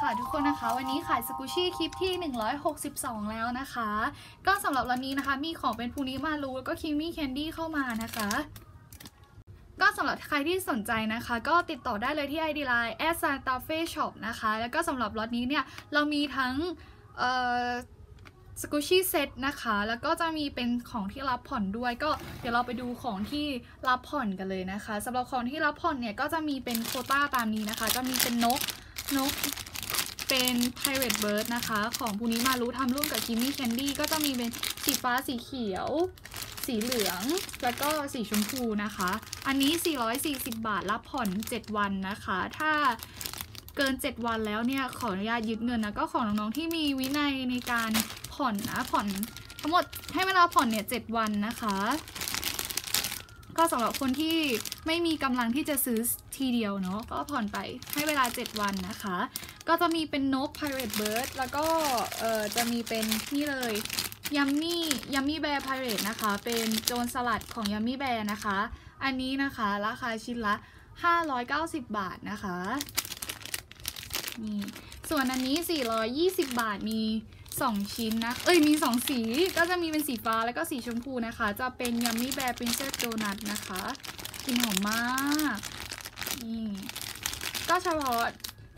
ค่ะทุกคนนะคะ วันนี้ขายสกูชี่คลิปที่ 162 แล้วนะคะ ก็สำหรับวันนี้นะคะ มีของเป็นพูนิมารูแล้วก็คิมมี่แคนดี้เข้ามานะคะ ก็สำหรับใครที่สนใจนะคะ ก็ติดต่อได้เลยที่ ID Line a s a n t a f e Shop นะคะ แล้วก็สำหรับล็อตนี้เนี่ย เรามีทั้งสกูชี่เซตนะคะ แล้วก็จะมีเป็นของที่รับผ่อนด้วย ก็เดี๋ยวเราไปดูของที่รับผ่อนกันเลยนะคะสำหรับของที่รับผ่อนเนี่ยก็จะมีเป็นโคต้าตามนี้นะคะ ก็มีเป็นนกนก เป็น Pirate Bird นะคะ ของภูนิมารู้ทำร่วมกับ Kimmy Candy ก็จะมีเป็นสีฟ้าสีเขียว สีเหลือง แล้วก็สีชมพูนะคะ อันนี้ 440 บาท รับผ่อน 7 วันนะคะ ถ้าเกิน 7 วันแล้วเนี่ย ขออนุญาตยึดเงินนะ ก็ของน้องๆที่มีวินัยในการผ่อนนะ ผ่อนทั้งหมดให้เวลาผ่อนเนี่ย 7 วันนะคะก็สำหรับคนที่ไม่มีกำลังที่จะซื้อทีเดียวเนาะก็ผ่อนไปให้เวลา 7 วันนะคะ ก็จะมีเป็นนก Pirate Bird แล้วก็เอ่อจะมีเป็นนี่เลยยัมมี่ยัมมี่แบร์ Pirate นะคะ เป็นโจรสลัดของยัมมี่แบร์นะคะ อันนี้นะคะราคาชิ้นละ 590 บาทนะคะนี่ส่วนอันนี้ 420 บาทมี 2 ชิ้นนะ เอ้ยมี 2 สีก็จะมีเป็นสีฟ้าแล้วก็สีชมพูนะคะ จะเป็นยัมมี่แบร์ Princess Donut นะคะกลิ่นหอมมากนี่ก็เฉพาะ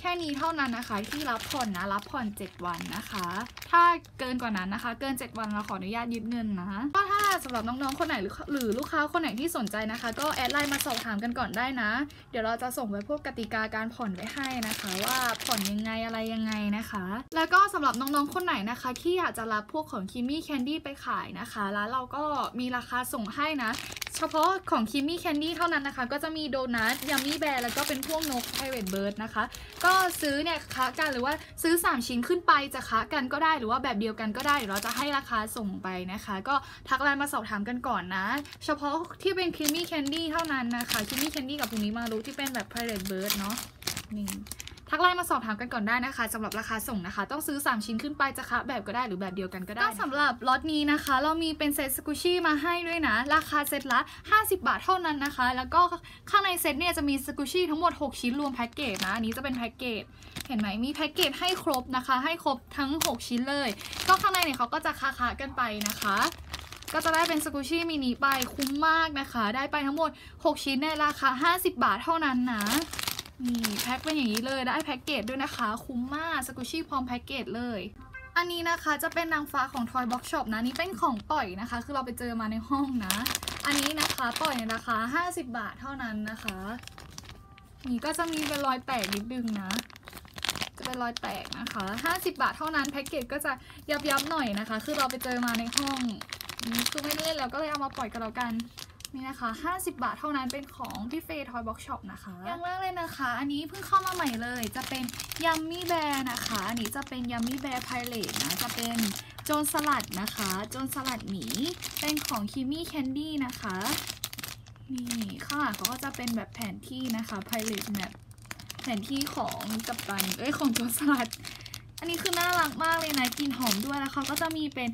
แค่นี้เท่านั้นนะคะที่รับผ่อนนะรับผ่อน 7 วันนะคะ ถ้าเกินกว่านั้นนะคะ เกิน 7 วันเราขออนุญาตยึดเงินนะก็ถ้า สำหรับน้องๆ คนไหนหรือหรือลูกค้าคนไหนที่สนใจนะคะ ก็แอดไลน์มาสอบถามกันก่อนได้นะ เดี๋ยวเราจะส่งไปพวกกติกาการผ่อนไว้ให้นะคะ ว่าผ่อนยังไงอะไรยังไงนะคะ แล้วก็สำหรับน้องๆ คนไหนนะคะ ที่อยากจะรับพวกของคิมมี่แคนดี้ไปขายนะคะแล้วเราก็มีราคาส่งให้นะ เฉพาะของคิมมี่แคนดี้เท่านั้นนะคะ ก็จะมีโดนัทยัมมี่แบร์แล้วก็เป็นพวกนกไพเรตเบิร์ดนะคะ ก็ซื้อเนี่ยค้ากันหรือว่าซื้อ 3 ชิ้นขึ้นไปจะค้ากันก็ได้หรือว่าแบบเดียวกันก็ได้เดี๋ยวเราจะให้ราคาส่งไปนะคะ ก็ทักไลน์มาสอบถามกันก่อนนะ เฉพาะที่เป็นคิมมี่แคนดี้เท่านั้นนะคะคิมมี่แคนดี้กับพวกนี้มารู้ที่เป็นแบบไพเรตเบิร์ดเนาะนี่ทักไลน์มาสอบถามกันก่อนได้นะคะสำหรับราคาส่งนะคะ ต้องซื้อ 3 ชิ้นขึ้นไปจะคะแบบก็ได้หรือแบบเดียวกันก็ได้ก็สำหรับล็อตนี้นะคะ เรามีเป็นเซตสกูชี่มาให้ด้วยนะ ราคาเซตละ 50 บาทเท่านั้นนะคะ แล้วก็ข้างในเซตเนี่ยจะมีสกูชี่ทั้งหมด 6 ชิ้นรวมแพ็กเกจนะอันนี้จะเป็นแพ็กเกจเห็นไหมมีแพ็กเกจให้ครบนะคะ ให้ครบทั้ง 6 ชิ้นเลย ก็ข้างในเนี่ยเขาก็จะคาๆกันไปนะคะ ก็จะได้เป็นสกูชี่มินิไปคุ้มมากนะคะ ได้ไปทั้งหมด 6 ชิ้นในราคา 50 บาทเท่านั้นนะนี่แพ็คเป็นอย่างนี้เลยได้แพ็กเกจด้วยนะคะ คุ้มมากสกุชี่พร้อมแพ็กเกจเลย อันนี้นะคะจะเป็นนางฟ้าของ Toy Box Shop นะนี่เป็นของปล่อยนะคะ คือเราไปเจอมาในห้องนะ อันนี้นะคะปล่อยในราคา 50 บาทเท่านั้นนะคะ นี่ก็จะมีเป็นรอยแตกนิดนึงนะจะเป็นรอยแตกนะคะ 50 บาทเท่านั้นแพ็กเกจก็จะยับยับหน่อยนะคะ คือเราไปเจอมาในห้อง คือไม่ได้เล่นแล้วก็เลยเอามาปล่อยกันแล้วกันนี่นะคะ 50 บาทเท่านั้นเป็นของที่เฟย์ทอยบ็อกช็อปนะคะอย่างแรกเลยนะคะ อันนี้เพิ่งเข้ามาใหม่เลย จะเป็นยัมมี่แบร์นะคะ อันนี้จะเป็นยัมมี่แบร์ไพเรตนะ จะเป็นโจนสลัดนะคะ โจนสลัดหมี เป็นของคิมี่แคนดี้นะคะ นี่ข้างหลังเขาก็จะเป็นแบบแผนที่นะคะไพเรตแบบแผนที่ของกัปตัน เอ้ยของโจนสลัด อันนี้คือน่ารักมากเลยนะกลิ่นหอมด้วยแล้วเขาก็จะมีเป็น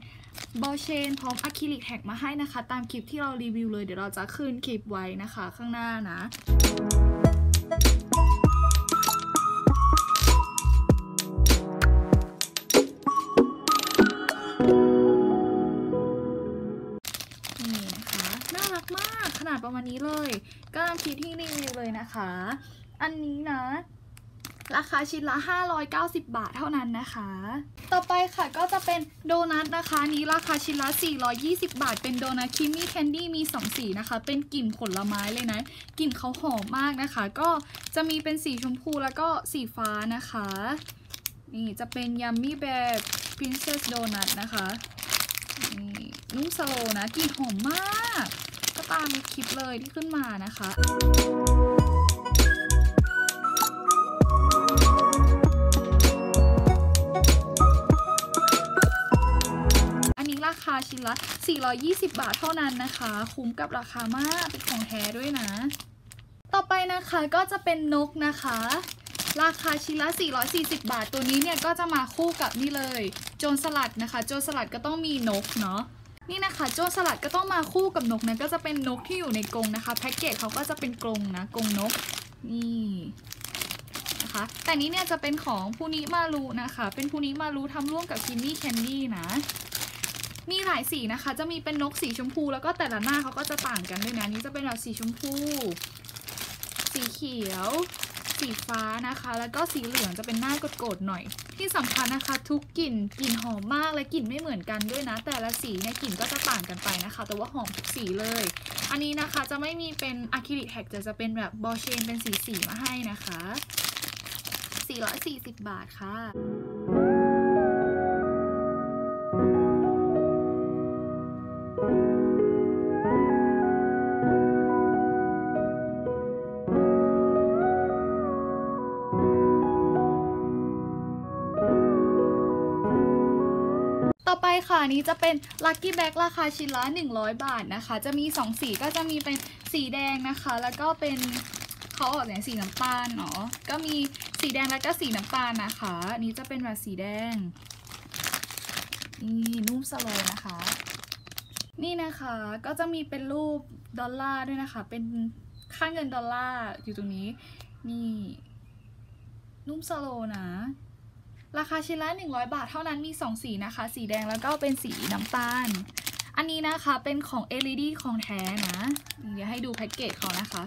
บอลเชนพร้อมอะคริลิกแท็กมาให้นะคะ ตามคลิปที่เรารีวิวเลยเดี๋ยวเราจะขึ้นคลิปไว้นะคะ ข้างหน้านะนี่นะคะน่ารักมากขนาดประมาณนี้เลย ก็ตามคลิปที่รีวิวเลยนะคะ อันนี้นะ ราคาชิ้นละ 590 บาทเท่านั้นนะคะ ต่อไปค่ะก็จะเป็นโดนัทนะคะ นี้ราคาชิ้นละ 420 บาท เป็นโดนัทคิมมี่แคนดี้มี 2 สีนะคะ เป็นกลิ่นผลไม้เลยนะ กลิ่นเขาหอมมากนะคะ ก็จะมีเป็นสีชมพูแล้วก็สีฟ้านะคะ นี่จะเป็นยัมมี่แบบพรินเซสโดนัทนะคะนี่นุ่มสโลนะกลิ่นหอมมาก ก็ตามคลิปเลยที่ขึ้นมานะคะาคาชิ้นละ 420 บาทเท่านั้นนะคะ คุ้มกับราคามากเป็นของแท้ด้วยนะ ต่อไปนะคะก็จะเป็นนกนะคะราคาชิ้นละ 440 บาท ตัวนี้เนี่ยก็จะมาคู่กับนี่เลย โจรสลัดนะคะ โจรสลัดก็ต้องมีนกเนาะ นี่นะคะ โจรสลัดก็ต้องมาคู่กับนกนะก็จะเป็นนกที่อยู่ในกรงนะคะ แพ็กเกจเขาก็จะเป็นกรงนะ กรงนก นี่นะคะ แต่นี้เนี่ยจะเป็นของพูนิมารุนะคะ เป็นพูนิมารุทำร่วมกับคิมมี่แคนดี้นะ มีหลายสีนะคะ จะมีเป็นนกสีชมพู แล้วก็แต่ละหน้าเขาก็จะต่างกันด้วยนะอันนี้จะเป็นแบบสีชมพู สีเขียว สีฟ้านะคะ แล้วก็สีเหลืองจะเป็นหน้ากดๆหน่อย ที่สำคัญนะคะ ทุกกลิ่นกลิ่นหอมมากและกลิ่นไม่เหมือนกันด้วยนะ แต่ละสีเนี่ยกลิ่นก็จะต่างกันไปนะคะ แต่ว่าหอมทุกสีเลย อันนี้นะคะจะไม่มีเป็นอะคริลิกแท็กแต่จะเป็นแบบบอเชนเป็นสีสีๆมาให้นะคะ 440 บาทค่ะต่อ ค่ะนี้จะเป็น Lucky Bag ราคาชิ้นละ 100 บาทนะคะ จะมี 2 สีก็จะมีเป็นสีแดงนะคะ แล้วก็เป็นเขาออกอย่างสีน้ำตาลเนาะก็มีสีแดงแล้วก็สีน้ำตาลนะคะอันนี้จะเป็นแบบสีแดงนี่นุ่มสโลนะคะ นี่นะคะก็จะมีเป็นรูปดอลลาร์ด้วยนะคะ เป็นค่าเงินดอลลาร์อยู่ตรงนี้นี่นุ่มสโลนะ ราคาชิ้นละ 100 บาทเท่านั้นมี 2 สีนะคะ สีแดงแล้วก็เป็นสีน้ำตาล อันนี้นะคะเป็นของ LED ของแท้นะ เดี๋ยวให้ดูแพ็กเกจเขานะคะ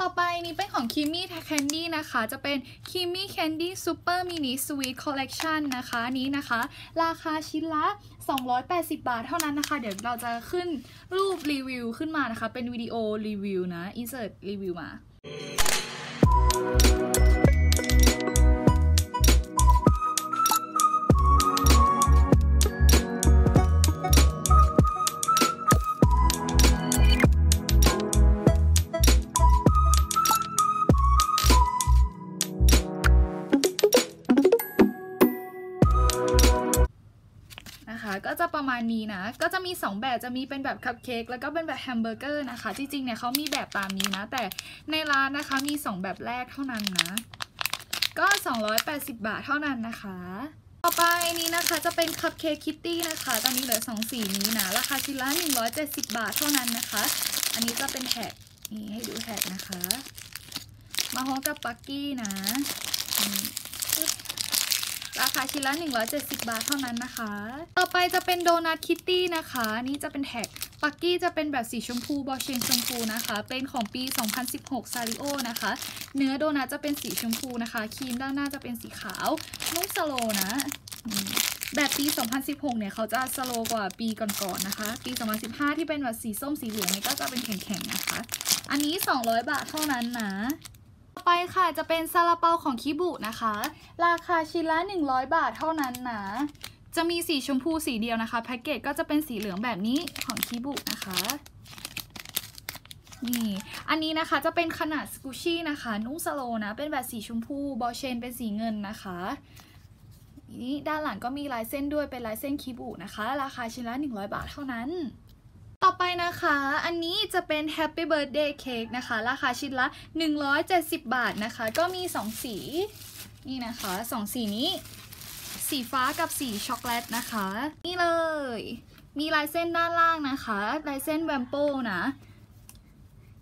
ต่อไปนี้เป็นของ Kimmy Candy นะคะ จะเป็น Kimmy Candy Super Mini Sweet Collection นะคะนนี้นะคะ ราคาชิ้นละ 280 บาทเท่านั้นนะคะ เดี๋ยวเราจะขึ้นรูปรีวิวขึ้นมานะคะ เป็นวิดีโอรีวิวนะ insert รีวิวมา นี้นะ ก็จะมี 2 แบบจะมีเป็นแบบคัพเค้กแล้วก็เป็นแบบแฮมเบอร์เกอร์นะคะ จริงๆเนี่ยเขามีแบบตามนี้นะ แต่ในร้านนะคะมี 2 แบบแรกเท่านั้นนะ ก็ 280 บาทเท่านั้นนะคะ ต่อไปนี้นะคะจะเป็นคัพเค้กคิตตี้นะคะ ตอนนี้เหลือ 2 สีนี้นะ ราคาชิ้นละ 170 บาทเท่านั้นนะคะ อันนี้จะเป็นแท็กนี่ให้ดูแท็กนะคะ มาพร้อกับปักกี้นะนี่ปึ๊บ ราคาชิ้นละ 170 บาทเท่านั้นนะคะ ต่อไปจะเป็นโดนัทคิตตี้นะคะ นี่จะเป็นแท็ก ปักกี้จะเป็นแบบสีชมพูบอเชนชมพูนะคะ เป็นของปี 2016 ซาริโอนะคะ เนื้อโดนัทจะเป็นสีชมพูนะคะ ครีมด้านหน้าจะเป็นสีขาวนุ่มสโลนะแบบปี 2016 เนี่ยเขาจะสโลกว่าปีก่อนๆนะคะ ปี 2015 ที่เป็นแบบสีส้มสีเหลืองเนี่ยก็จะเป็นแข็งๆนะคะ อันนี้ 200 บาทเท่านั้นนะ ไปค่ะจะเป็นซาลาเปาของคิบุนะคะ ราคาชิ้นละ 100 บาทเท่านั้นนะจะมีสีชมพูสีเดียวนะคะแพ็กเกจก็จะเป็นสีเหลืองแบบนี้ของคิบุนะคะนี่อันนี้นะคะจะเป็นขนาดสกูชี่นะคะ นุ่งสโลว์นะ เป็นแบบสีชมพูบอเชนเป็นสีเงินนะคะนี่ด้านหลังก็มีลายเส้นด้วยเป็นลายเส้นคิบุนะคะ ราคาชิ้นละ100 บาทเท่านั้น ต่อไปนะคะ อันนี้จะเป็น Happy Birthday Cake นะคะ ราคาชิ้นละ 170 บาทนะคะ ก็มี 2 สี นี่นะคะ 2 สีนี้ สีฟ้ากับสีช็อกโกแลตนะคะ นี่เลย มีลายเส้นด้านล่างนะคะ ลายเส้นแวมโป้นะ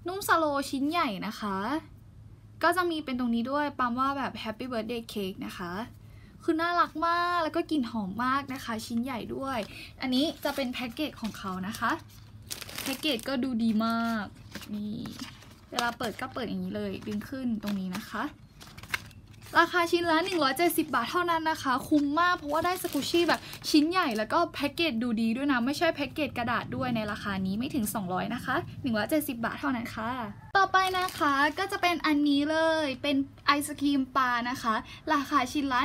นุ่มสโลชิ้นใหญ่นะคะ ก็จะมีเป็นตรงนี้ด้วยปั๊มว่าแบบ Happy Birthday Cake นะคะคือน่ารักมากแล้วก็กลิ่นหอมมากนะคะ ชิ้นใหญ่ด้วย อันนี้จะเป็นแพ็กเกจของเขานะคะ แพ็กเกจก็ดูดีมาก นี่ เวลาเปิดก็เปิดอย่างนี้เลย ดึงขึ้นตรงนี้นะคะ ราคาชิ้นละ 170 บาทเท่านั้นนะคะ คุ้มมากเพราะว่าได้สกูชี่แบบชิ้นใหญ่แล้วก็แพ็กเกจดูดีด้วยนะ ไม่ใช่แพ็กเกจกระดาษด้วยในราคานี้ไม่ถึง 200 นะคะ 170 บาทเท่านั้นค่ะ ต่อไปนะคะก็จะเป็นอันนี้เลยเป็นไอศครีมปลานะคะ ราคาชิ้นละ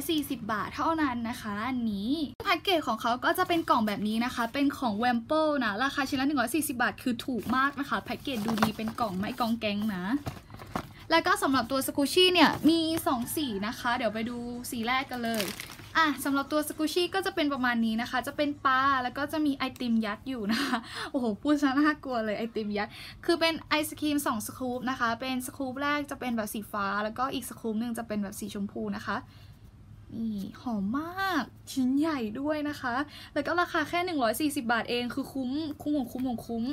140 บาทเท่านั้นนะคะ อันนี้แพ็กเกจของเขาก็จะเป็นกล่องแบบนี้นะคะ เป็นของ w a m p l e นะราคาชิ้นละ 140 บาท คือถูกมากนะคะแพ็กเกจดูดีเป็นกล่องไม่กองแกงนะ แล้วก็สำหรับตัวสกูชี่เนี่ยมี 2 สีนะคะ เดี๋ยวไปดูสีแรกกันเลยอะสำหรับตัวสกูชี่ก็จะเป็นประมาณนี้นะคะ จะเป็นปลาแล้วก็จะมีไอติมยัดอยู่นะคะโอ้โหพูดซะน่ากลัวเลยไอติมยัด คือเป็นไอศครีม2สกู๊ปนะคะ เป็นสกู๊ปแรกจะเป็นแบบสีฟ้า แล้วก็อีกสกู๊ปหนึ่งจะเป็นแบบสีชมพูนะคะ นี่หอมมากชิ้นใหญ่ด้วยนะคะ แล้วก็ราคาแค่ 140 บาทเองคือคุ้ม คุ้มของคุ้มของคุ้ม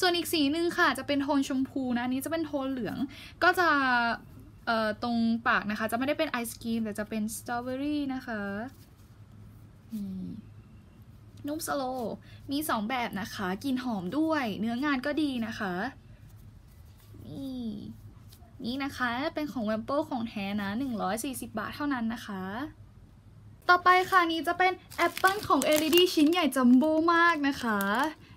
ส่วนอีกสีหนึ่งค่ะ จะเป็นโทนชมพูนะอันนี้จะเป็นโทนเหลือง ก็จะตรงปากนะคะ จะไม่ได้เป็นไอศกรีมแต่จะเป็นสตรอเบอรี่นะคะนี่นุ่มสโล มีสองแบบนะคะกลิ่นหอมด้วย เนื้องานก็ดีนะคะ นี่นี่นะคะ เป็นของแวมโปของแท้นะ 140 บาทเท่านั้นนะคะ ต่อไปค่ะนี้จะเป็นแอปเปิลของ LED ชิ้นใหญ่จัมโบ้มากนะคะ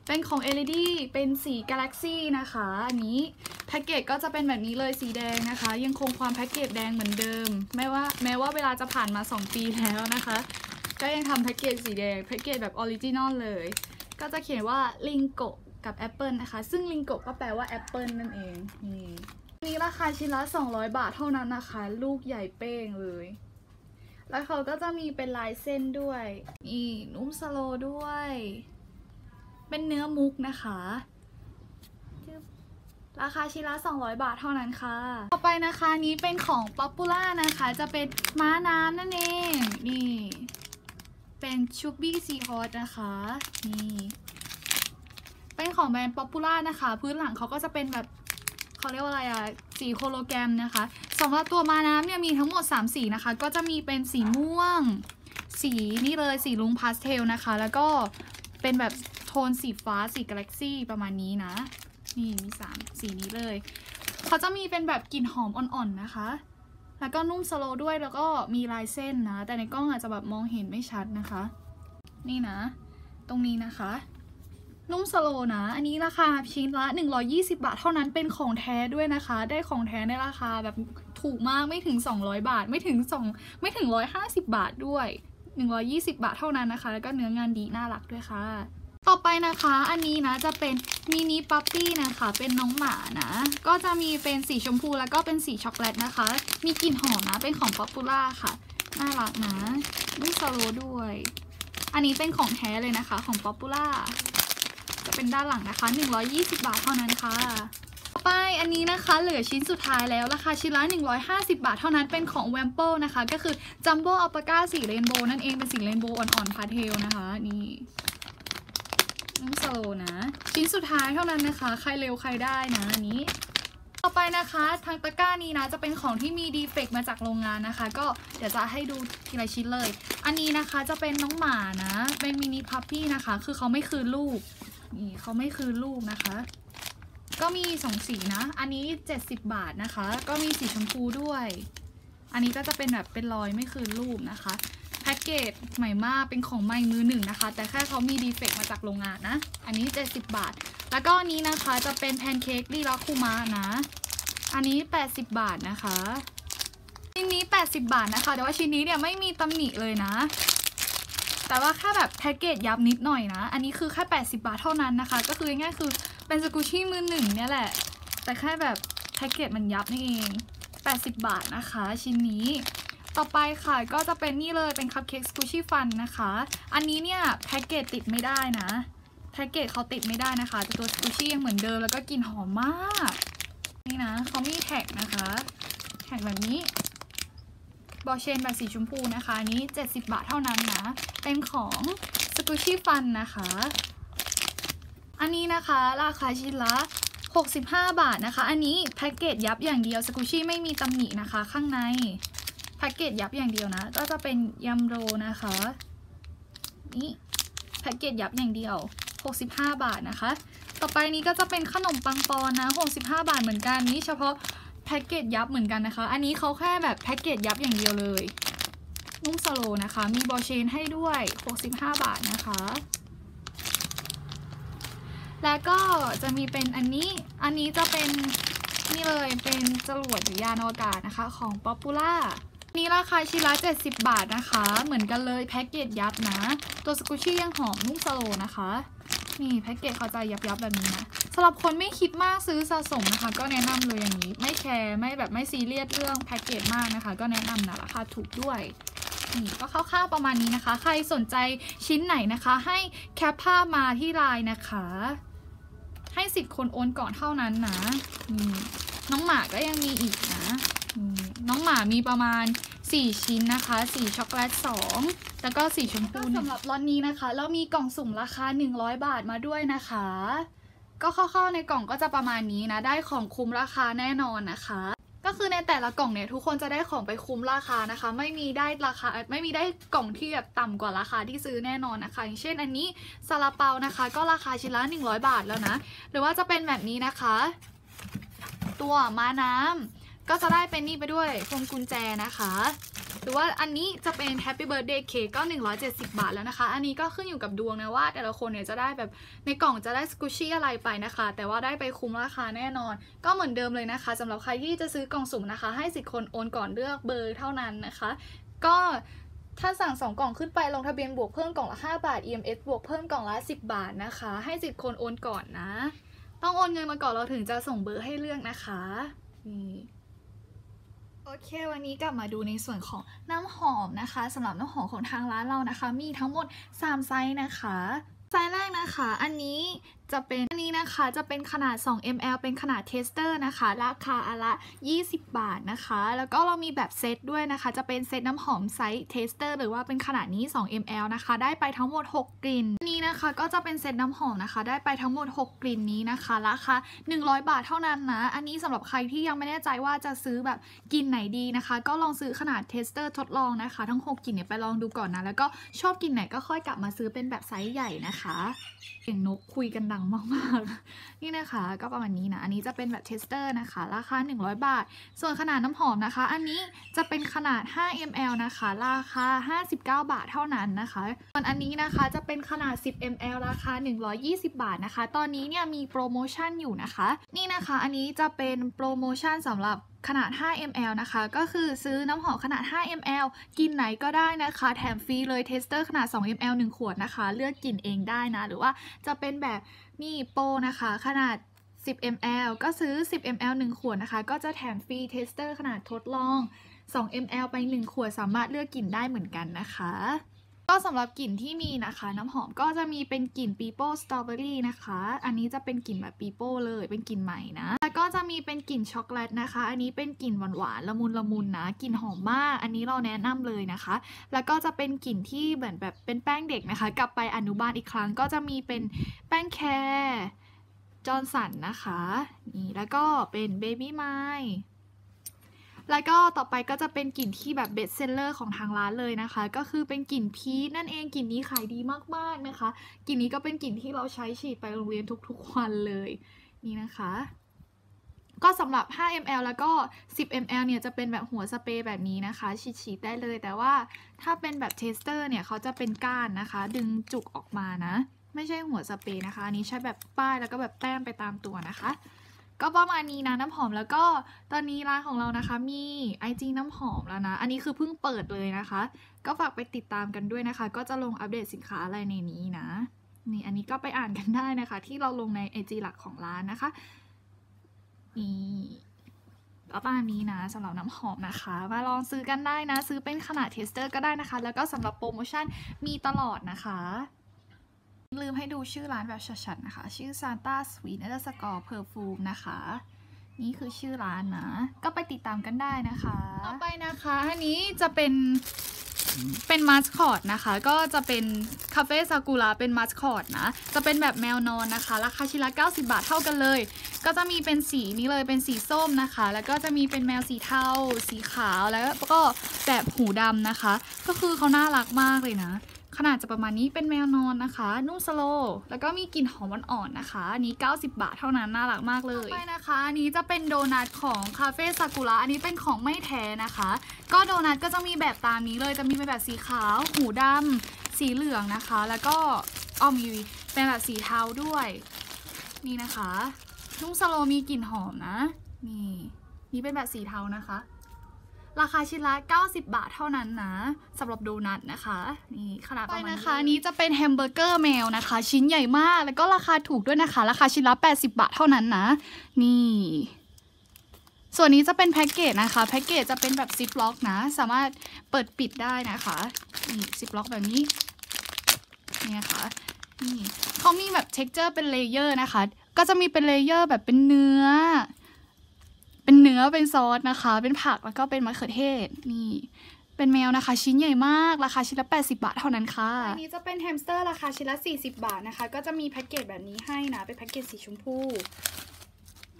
เป็นของ LED เป็นสี Galaxy นะคะ อันนี้แพ็กเกจก็จะเป็นแบบนี้เลยสีแดงนะคะ ยังคงความแพ็กเกจแดงเหมือนเดิมแม้ว่าแม้ว่าเวลาจะผ่านมา 2 ปีแล้วนะคะ ก็ยังทำแพ็กเกจสีแดงแพ็กเกจแบบออริจินอลเลย ก็จะเขียนว่าลิงโกกับแอปเปิลนะคะ ซึ่งลิงโกก็แปลว่าแอปเปิลนั่นเองนี่นี่ราคาชิ้นละ 200 บาทเท่านั้นนะคะ ลูกใหญ่เป้งเลย แล้วเขาก็จะมีเป็นลายเส้นด้วยนี่นุ่มสโลด้วย เป็นเนื้อมุกนะคะราคาชิ้นละ 200 บาทเท่านั้นค่ะ ต่อไปนะคะนี้เป็นของป๊อปปูล่านะคะ จะเป็นม้าน้ำนั่นเอง นี่ เป็นชูบี้ซีฮอตนะคะ นี่ เป็นของแบรนด์ป๊อปปูล่านะคะ พื้นหลังเขาก็จะเป็นแบบเขาเรียกว่าอะไรอะสีโคโลแกรมนะคะ สำหรับตัวมาน้ำเนี่ยมีทั้งหมด 3 สีนะคะ ก็จะมีเป็นสีม่วง สีนี่เลยสีลุงพาสเทลนะคะ แล้วก็เป็นแบบโทนสีฟ้าสีกาแล็กซี่ประมาณนี้นะ นี่มี 3 สีนี้เลย เขาจะมีเป็นแบบกลิ่นหอมอ่อนๆนะคะ แล้วก็นุ่มสโลด้วยแล้วก็มีลายเส้นนะ แต่ในกล้องอาจจะแบบมองเห็นไม่ชัดนะคะ นี่นะ ตรงนี้นะคะ นุ่มสโลนะ อันนี้ราคาชิ้นละ 120 บาทเท่านั้นเป็นของแท้ด้วยนะคะ ได้ของแท้ในราคาแบบถูกมากไม่ถึง 200 บาท ไม่ถึง2ไม่ถึง 150 บาทด้วย 120 บาทเท่านั้นนะคะ แล้วก็เนื้องานดีน่ารักด้วยค่ะ ต่อไปนะคะ อันนี้นะจะเป็นมินิปั๊ปปี้นะคะ เป็นน้องหมานะ ก็จะมีเป็นสีชมพูแล้วก็เป็นสีช็อกโกแลตนะคะ มีกลิ่นหอมนะ เป็นของป๊อปปูล่าค่ะ น่ารักนะนุ่มสโลด้วย อันนี้เป็นของแท้เลยนะคะ ของป๊อปปูล่า จะเป็นด้านหลังนะคะ 120 บาทเท่านั้นค่ะต่อไปอันนี้นะคะเหลือชิ้นสุดท้ายแล้วราคาชิ้นละ 150 บาทเท่านั้นเป็นของแวมโปนะคะ ก็คือจัมโบ้อัลปาก้าสีเรนโบว์นั่นเองเป็นสีเรนโบว์อ่อนๆพาเทลนะคะ นี่น้องโซนะ ชิ้นสุดท้ายเท่านั้นนะคะ ใครเร็วใครได้นะอันนี้ต่อไปนะคะทางตะกร้านี้นะจะเป็นของที่มีดีเฟกต์มาจากโรงงานนะคะ ก็เดี๋ยวจะให้ดูทีละชิ้นเลย อันนี้นะคะจะเป็นน้องหมานะ เป็นมินิพัพปี้นะคะ คือเขาไม่คืนลูก นี่เขาไม่คืนลูกนะคะ ก็มีสองสีนะ อันนี้ 70 บาทนะคะ ก็มีสีชมพูด้วย อันนี้ก็จะเป็นแบบเป็นรอยไม่คืนลูกนะคะแพ็กเกจใหม่มากเป็นของใหม่มือหนึ่งนะคะ แต่แค่เขามีดีเฟกต์มาจากโรงงานนะ อันนี้ 70 บาท แล้วก็อันนี้นะคะจะเป็นแพนเค้กลีลาคูมานะ อันนี้ 80 บาทนะคะชิ้นนี้ 80 บาทนะคะ แต่ว่าชิ้นนี้เนี่ยไม่มีตำหนิเลยนะ แต่ว่าแค่แบบแพ็กเกจยับนิดหน่อยนะ อันนี้คือแค่ 80 บาทเท่านั้นนะคะ ก็คือง่ายๆคือเป็นสกูชี่มือหนึ่งเนี่ยแหละ แต่แค่แบบแพ็กเกจมันยับนี่เอง 80 บาทนะคะ ชิ้นนี้ต่อไปค่ะก็จะเป็นนี่เลยเป็นคัพเค้กสกูชี่ฟันนะคะ อันนี้เนี่ยแพ็กเกจติดไม่ได้นะ แพ็กเกจเขาติดไม่ได้นะคะแต่ตัวสกูชี่ยังเหมือนเดิมแล้วก็กลิ่นหอมมาก นี่นะเขามีแท็กนะคะ แท็กแบบนี้ บอเชนแบบสีชมพูนะคะนี้ 70 บาทเท่านั้นนะ เป็นของสกูชี่ฟันนะคะ อันนี้นะคะราคาชิ้นละ 65 บาทนะคะ อันนี้แพ็กเกจยับอย่างเดียวสกูชี่ไม่มีตำหนินะคะ ข้างในแพ็กเกจยับอย่างเดียวนะ ก็จะเป็นยัมโรนะคะนี่แพ็กเกจยับอย่างเดียว 65 บาทนะคะ ต่อไปนี้ก็จะเป็นขนมปังปอนนะ 65 บาทเหมือนกันนี่เฉพาะ แพ็กเกจยับเหมือนกันนะคะ อันนี้เขาแค่แบบแพ็กเกจยับอย่างเดียวเลย นุ่มสโลนะคะ มีบอเชนให้ด้วย 65 บาทนะคะ แล้วก็จะมีเป็นอันนี้ อันนี้จะเป็นนี่เลยเป็นจรวดหรือยานอวกาศนะคะของ Popula นี่ราคาชิ้นละ70 บาทนะคะ เหมือนกันเลยแพ็กเกจยับนะ ตัวสกูชี่ยังหอมนุ่มสโลนะคะ นี่แพ็กเกจเขาจะยับยับๆแบบนี้นะสำหรับคนไม่คิดมากซื้อสะสมนะคะ ก็แนะนำเลยอย่างนี้ ไม่แคร์ไม่แบบไม่ซีเรียสเรื่องแพ็กเกจมากนะคะ ก็แนะนำนะราคาถูกด้วยนี่ก็คร่าวๆประมาณนี้นะคะ ใครสนใจชิ้นไหนนะคะ ให้แคปภาพมาที่ไลน์นะคะ ให้สิทธิ์คนโอนก่อนเท่านั้นนะนี่น้องหมาก็ยังมีอีกนะน้องหมามีประมาณ 4 ชิ้นนะคะสีช็อกโกแลต2 แล้วก็สีชมพูสำหรับล็อตนี้นะคะแล้วมีกล่องสุ่มราคา 100 บาทมาด้วยนะคะ ก็คร่าวๆในกล่องก็จะประมาณนี้นะ ได้ของคุ้มราคาแน่นอนนะคะ ก็คือในแต่ละกล่องเนี่ยทุกคนจะได้ของไปคุ้มราคานะคะ ไม่มีได้ราคาไม่มีได้กล่องที่แบบต่ำกว่าราคาที่ซื้อแน่นอนนะคะอย่างเช่นอันนี้ซาลาเปานะคะ ก็ราคาชิ้นละ100 บาทแล้วนะ หรือว่าจะเป็นแบบนี้นะคะ ตัวม้าน้ำก็จะได้เป็นนี่ไปด้วยพวงกุญแจนะคะ หรือว่าอันนี้จะเป็น Happy Birthday Cake ก็ 170 บาทแล้วนะคะ อันนี้ก็ขึ้นอยู่กับดวงนะว่า แต่ละคนเนี่ยจะได้แบบในกล่องจะได้สกูชี่อะไรไปนะคะ แต่ว่าได้ไปคุ้มราคาแน่นอน ก็เหมือนเดิมเลยนะคะสำหรับใครที่จะซื้อกล่องสุ่มนะคะ ให้สิทธิ์คนโอนก่อนเลือกเบอร์เท่านั้นนะคะ ก็ถ้าสั่ง 2 กล่องขึ้นไปลงทะเบียนบวกเพิ่มกล่องละ 5 บาท EMS บวกเพิ่มกล่องละ 10 บาทนะคะ ให้สิทธิ์คนโอนก่อนนะ ต้องโอนเงินมาก่อนเราถึงจะส่งเบอร์ให้เลือกนะคะนี่ โอเค วันนี้กลับมาดูในส่วนของน้ำหอมนะคะสำหรับน้ำหอมของทางร้านเรานะคะ มีทั้งหมด 3 ไซส์นะคะ ไซส์แรกนะคะ อันนี้จะเป็นอันนี้นะคะจะเป็นขนาด 2 ml เป็นขนาดเทสเตอร์นะคะ ราคาอนละ 20 บาทนะคะ แล้วก็เรามีแบบเซตด้วยนะคะ จะเป็นเซตน้ำหอมไซส์เทสเตอร์หรือว่าเป็นขนาดนี้ 2 ml นะคะ ได้ไปทั้งหมด 6 กลิ่นอันนี้นะคะก็จะเป็นเซตน้ำหอมนะคะ ได้ไปทั้งหมด 6 กลิ่นนี้นะคะ ราคา 100 บาทเท่านั้นนะ อันนี้สำหรับใครที่ยังไม่แน่ใจว่าจะซื้อแบบกลิ่นไหนดีนะคะ ก็ลองซื้อขนาดเทสเตอร์ทดลองนะคะ ทั้ง 6 กลิ่นเนี่ยไปลองดูก่อนนะ แล้วก็ชอบกลิ่นไหนก็ค่อยกลับมาซื้อเป็นแบบไซส์ใหญ่นะคะเสียงนกคุยกันดังมากๆ นี่นะคะ ก็ประมาณนี้นะ อันนี้จะเป็นแบบเทสเตอร์นะคะ ราคา 100 บาท ส่วนขนาดน้ำหอมนะคะ อันนี้จะเป็นขนาด 5 ml นะคะ ราคา 59 บาทเท่านั้นนะคะ ส่วนอันนี้นะคะจะเป็นขนาด 10 ml ราคา 120 บาทนะคะ ตอนนี้เนี่ยมีโปรโมชั่นอยู่นะคะ นี่นะคะ อันนี้จะเป็นโปรโมชั่นสำหรับ ขนาด 5 ml นะคะ ก็คือซื้อน้ำหอมขนาด 5 ml กินไหนก็ได้นะคะ แถมฟรีเลยเทสเตอร์ขนาด 2 ml 1 ขวดนะคะ เลือกกลิ่นเองได้นะ หรือว่าจะเป็นแบบนี่โปนะคะ ขนาด 10 ml ก็ซื้อ 10 ml 1 ขวดนะคะ ก็จะแถมฟรีเทสเตอร์ขนาดทดลอง 2 ml ไป 1 ขวดสามารถเลือกกลิ่นได้เหมือนกันนะคะ ก็สำหรับกลิ่นที่มีนะคะ น้ำหอมก็จะมีเป็นกลิ่นปีโป้สตรอเบอรี่นะคะ อันนี้จะเป็นกลิ่นแบบปีโป้เลยเป็นกลิ่นใหม่นะ แล้วก็จะมีเป็นกลิ่นช็อกโกแลตนะคะ อันนี้เป็นกลิ่นหวานๆละมุนละมุนนะกลิ่นหอมมาก อันนี้เราแนะนำเลยนะคะ แล้วก็จะเป็นกลิ่นที่เหมือนแบบเป็นแป้งเด็กนะคะ กลับไปอนุบาลอีกครั้งก็จะมีเป็นแป้งแคร์จอร์นสันนะคะนี่แล้วก็เป็นเบบี้ไม แล้วก็ต่อไปก็จะเป็นกลิ่นที่แบบเบสเซลเลอร์ของทางร้านเลยนะคะ ก็คือเป็นกลิ่นพีชนั่นเองกลิ่นนี้ขายดีมากๆนะคะกลิ่นนี้ก็เป็นกลิ่นที่เราใช้ฉีดไปโรงเรียนทุกๆวันเลยนี่นะคะ ก็สำหรับ 5 ml แล้วก็ 10 ml เนี่ยจะเป็นแบบหัวสเปรย์แบบนี้นะคะ ฉีดๆได้เลย แต่ว่าถ้าเป็นแบบเทสเตอร์เนี่ยเขาจะเป็นก้านนะคะ ดึงจุกออกมานะ ไม่ใช่หัวสเปรย์นะคะนนี้ใช้แบบป้ายแล้วก็แบบแต้มไปตามตัวนะคะ ก็ประมาณนี้นะน้ำหอมแล้วก็ตอนนี้ร้านของเรานะคะมี IG น้ำหอมแล้วนะ อันนี้คือเพิ่งเปิดเลยนะคะ ก็ฝากไปติดตามกันด้วยนะคะ ก็จะลงอัปเดตสินค้าอะไรในนี้นะ นี่อันนี้ก็ไปอ่านกันได้นะคะ ที่เราลงใน IG หลักของร้านนะคะนี่ก็ประมาณนี้นะสำหรับน้ำหอมนะคะ มาลองซื้อกันได้นะ ซื้อเป็นขนาดเทสเตอร์ก็ได้นะคะ แล้วก็สำหรับโปรโมชั่นมีตลอดนะคะ ลืมให้ดูชื่อร้านแบบชัดๆนะคะ ชื่อ Santa Sweet Underscore Perfume นะคะ นี่คือชื่อร้านนะ ก็ไปติดตามกันได้นะคะ ต่อไปนะคะอันนี้จะเป็นเป็นมาสคอตนะคะ ก็จะเป็นคาเฟ่ซากุระเป็นมาสคอตนะ จะเป็นแบบแมวนอนนะคะ ราคาชิ้นละ 90 บาทเท่ากันเลย ก็จะมีเป็นสีนี้เลยเป็นสีส้มนะคะ แล้วก็จะมีเป็นแมวสีเทาสีขาวแล้วก็แบบหูดำนะคะ ก็คือเขาน่ารักมากเลยนะ ขนาดจะประมาณนี้เป็นแมวนอนนะคะ นุ่มสโล แล้วก็มีกลิ่นหอมอ่อนๆนะคะอันนี้ 90 บาทเท่านั้นน่ารักมากเลยไปนะคะอันนี้จะเป็นโดนัทของคาเฟ่ซากุระอันนี้เป็นของไม่แท้นะคะ ก็โดนัทก็จะมีแบบตามนี้เลยจะมีเป็นแบบสีขาว หูดำสีเหลืองนะคะ แล้วก็อ้อมีเป็นแบบสีเทาด้วย นี่นะคะนุ่มสโลมีกลิ่นหอมนะ นี่ นี่เป็นแบบสีเทานะคะ ราคาชิ้นละ 90 บาทเท่านั้นนะสำหรับโดนัทนะคะ นี่ขนาดประมาณนี้นะคะนี้จะเป็นแฮมเบอร์เกอร์แมวนะคะ ชิ้นใหญ่มากแล้วก็ราคาถูกด้วยนะคะ ราคาชิ้นละ 80 บาทเท่านั้นนะ นี่ ส่วนนี้จะเป็นแพ็กเกจนะคะแพ็กเกจจะเป็นแบบซิปล็อกนะ สามารถเปิดปิดได้นะคะนี่ซิปล็อกแบบนี้นี่นะคะนี่เขามีแบบเท็กเจอร์เป็นเลเยอร์นะคะ ก็จะมีเป็นเลเยอร์แบบเป็นเนื้อ เป็นเนื้อเป็นซอสนะคะ เป็นผักแล้วก็เป็นมะเขือเทศนี่ เป็นแมวนะคะ ชิ้นใหญ่มากราคาชิ้นละ 80 บาทเท่านั้นค่ะอันนี้จะเป็นแฮมสเตอร์ราคาชิ้นละ 40 บาทนะคะ ก็จะมีแพ็กเกจแบบนี้ให้นะเป็นแพ็กเกจสีชมพู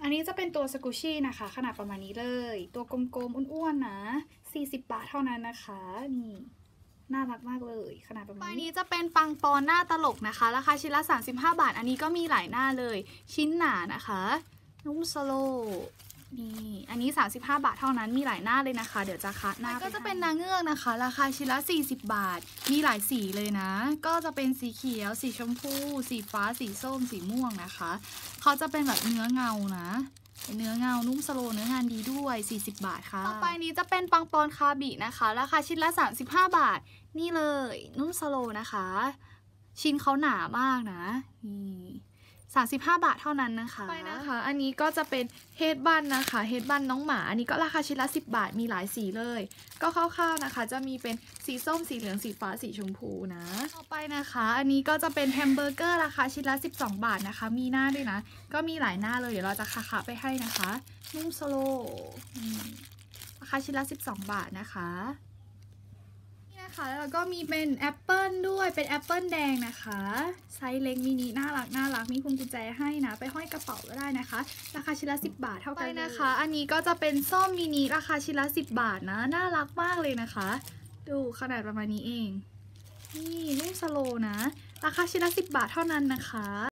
อันนี้จะเป็นตัวสกูชี่นะคะ ขนาดประมาณนี้เลย ตัวกลมๆอ้วนๆนะ40 บาทเท่านั้นนะคะนี่น่ารักมากเลยขนาดประมาณนี้นี้จะเป็นปังปอนหน้าตลกนะคะ ราคาชิ้นละ 35 บาท อันนี้ก็มีหลายหน้าเลย ชิ้นหนานะคะ นุ่มสโลว์ นี่อันนี้ 35 บาทเท่านั้นมีหลายหน้าเลยนะคะ เดี๋ยวจะคัดหน้าก็จะเป็นนางเงือกนะคะ ราคาชิ้นละ 40 บาท มีหลายสีเลยนะ ก็จะเป็นสีเขียว สีชมพู สีฟ้า สีส้ม สีม่วงนะคะ เขาจะเป็นแบบเนื้อเงานะเป็นเนื้อเงา นุ่มสโลว์เนื้องานดีด้วย 40 บาทค่ะ ต่อไปนี้จะเป็นปังปอนคาบินะคะ ราคาชิ้นละ 35 บาท นี่เลย นุ่มสโลว์นะคะ ชิ้นเขาหนามากนะนี่ 35 บาทเท่านั้นนะคะไปนะคะ อันนี้ก็จะเป็นเฮดบันนะคะเฮดบันน้องหมา อันนี้ก็ราคาชิ้นละ 10 บาทมีหลายสีเลย ก็คร่าวๆนะคะ จะมีเป็นสีส้มสีเหลืองสีฟ้าสีชมพูนะต่อไปนะคะ อันนี้ก็จะเป็นแฮมเบอร์เกอร์ราคาชิ้นละ 12 บาทนะคะ มีหน้าด้วยนะ ก็มีหลายหน้าเลยเดี๋ยวเราจะคะๆไปให้นะคะนุ่มสโลราคาชิ้นละ 12 บาทนะคะ นะคะ แล้วก็มีเป็นแอปเปิลด้วยเป็นแอปเปิลแดงนะคะ ไซส์เล็กมินิน่ารักน่ารักมีพวงกุญแจให้นะ ไปห้อยกระเป๋าก็ได้นะคะ ราคาชิ้นละ 10 บาทเท่ากันนะคะ อันนี้ก็จะเป็นส้มมินิราคาชิ้นละ 10 บาทนะ น่ารักมากเลยนะคะ ดูขนาดประมาณนี้เอง นี่นุ่มสโลนะ ราคาชิ้นละ 10 บาทเท่านั้นนะคะ